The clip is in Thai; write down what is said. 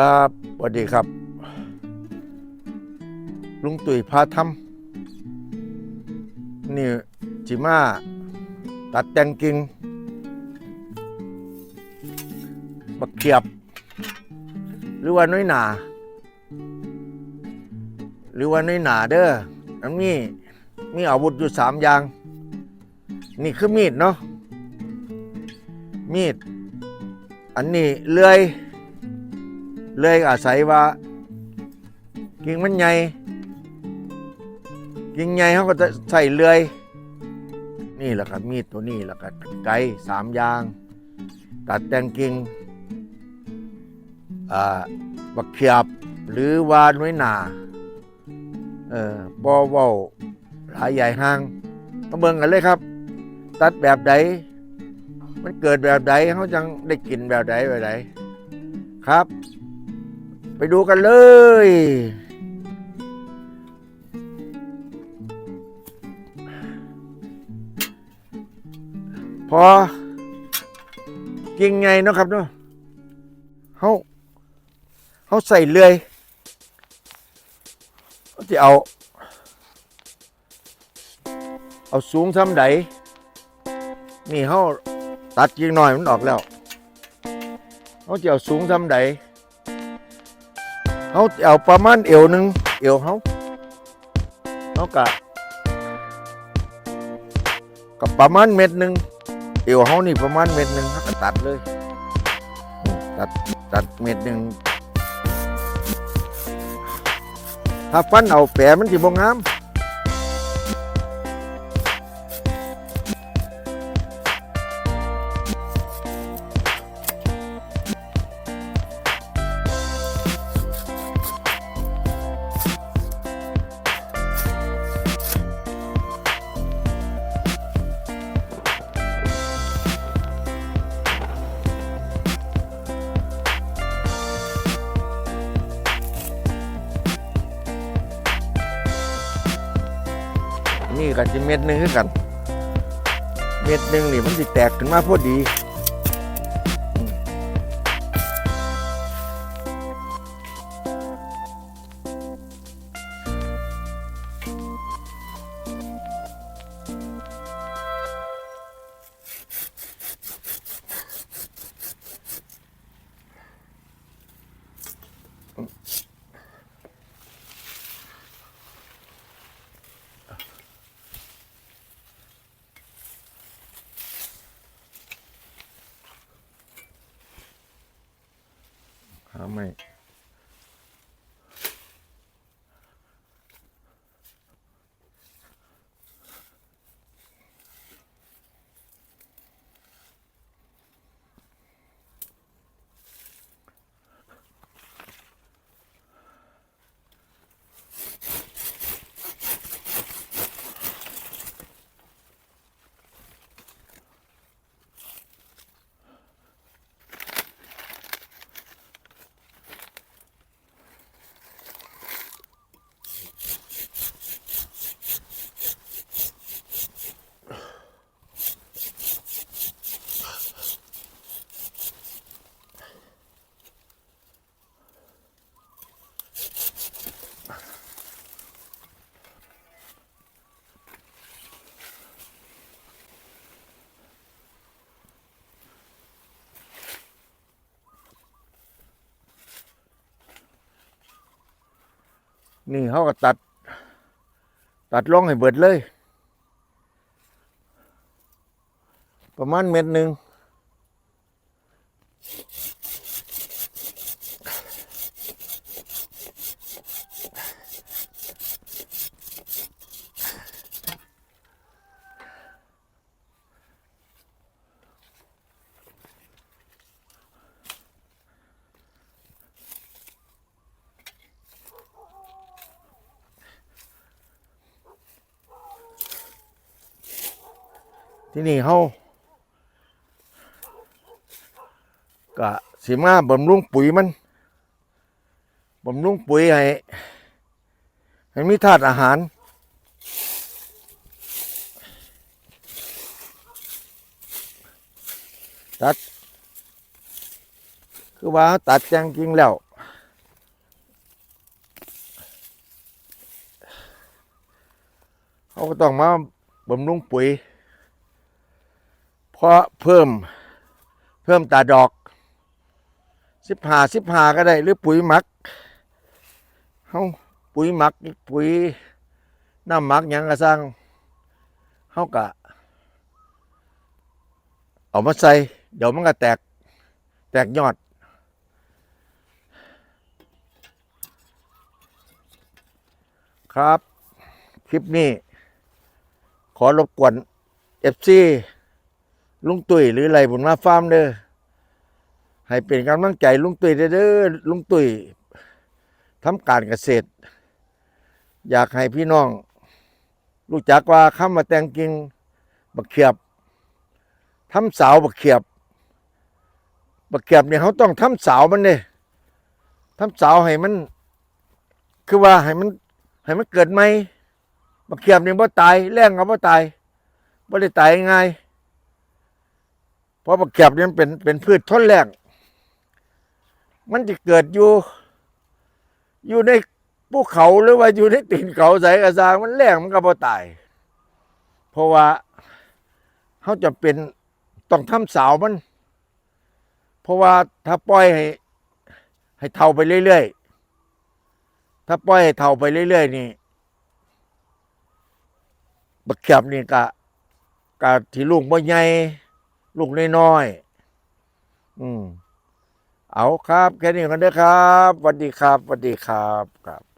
ครับสวัสดีครับ ลุงตุ๋ยพาทำนี่จิมาตัดแต่งกิ่งบักเขียบ หรือว่าน้อยหนา หรือว่าน้อยหนาเด้ออันนี้มีอาวุธอยู่สามอย่าง นี่คือมีดเนาะมีด อันนี้เลื่อย เลยอาศัยว่า กิ่งมันใหญ่กิ่งใหญ่เขาก็จะใส่เลื่อย นี่แหละครับมีดตัวนี้แหละครับไกสามยาง ตัดแต่งกิ่งบักเขียบหรือวาน้อยหนาเออบ่เว้าหลายใหญ่ห้างมาเบิ่งกันเลยครับ ตัดแบบใดมันเกิดแบบใดเขาจังได้กินแบบใดแบบใดครับ ไปดูกันเลย พอ กิ่งไงเนาะครับเนาะเขาเขาใส่เลื่อยเขาจะเอา เอาสูงทำไดนี่เขาตัดกิ่งหน่อยมันออกแล้วเขาจะเอาสูงทำได เอาเอาประมาณเอวหนึ่งเอวเขาเขากะกับประมาณเม็ดหนึ่งเอวเขานี่ประมาณเม็ดหนึ่งเขาก็ตัดเลยตัดตัดเม็ดหนึ่งถ้าฟันเอาแผลมันจะบ่งาม นี่ก็จะเม็ดหนึ่งคือกัน เม็ดหนึ่งนี่มันสิแตกขึ้นมาพอดีอืม หาไม่ นี่เขาก็ตัด ตัดลงให้เบิดเลย ประมาณเม็ดหนึ่ง ที่นี่เขากะสีมาบำรุงปุ๋ยมันบำรุงปุ๋ยให้ให้มีธาตุอาหาร ตัด คือว่าตัดแจงกิงแล้วเขาก็ต้องมาบำรุงปุ๋ย เพราะเพิ่มเพิ่มตาดอกสิบหาสิบหาก็ได้ หรือปุ๋ยหมักเขาปุ๋ยหมักปุ๋ยน้ำหมักยังกระซังเขากะเอามาใส่ เดี๋ยวมันก็แตก แตกยอด ครับ คลิปนี้ ขอรบกวนเอฟซี ลุงตุ้ยหรือไรบุญมาฟาร์มเด้อให้เป็นกำลังใจลุงตุ้ยเด้อลุงตุ้ยทำการเกษตร อยากให้พี่น้องรู้จักว่าคำว่าแตงกิงบักเขียบทำสาวบักเขียบบักเขียบเนี่ยเขาต้องทำสาวมันเด้ทำสาวให้มัน คือว่าให้มันให้มันเกิดใหมบักเขียบเนี่ยบ่ตายแรงก็บ่ตายบ่ได้ตายง่าย เพราะบักเขียบนี่มันเป็นเป็นพืชทนแรงมันจะเกิดอยู่ อยู่ในภูเขาหรือว่าอยู่ในตีนเขาใสกระซางมันแรงมันก็บ่ตาย เพราะว่าเขาจะเป็นต้องทำสาวมัน เพราะว่าถ้าปล่อยให้ ให้เท่าไปเรื่อยๆถ้าปล่อยให้เท่าไปเรื่อยๆนี่บักเขียบนี่กะกะที่ลูกบ่ใหญ่ ลูกน้อยๆอืมเอาครับ แค่นี้กันเด้อครับสวัสดีครับสวัสดีครับครับ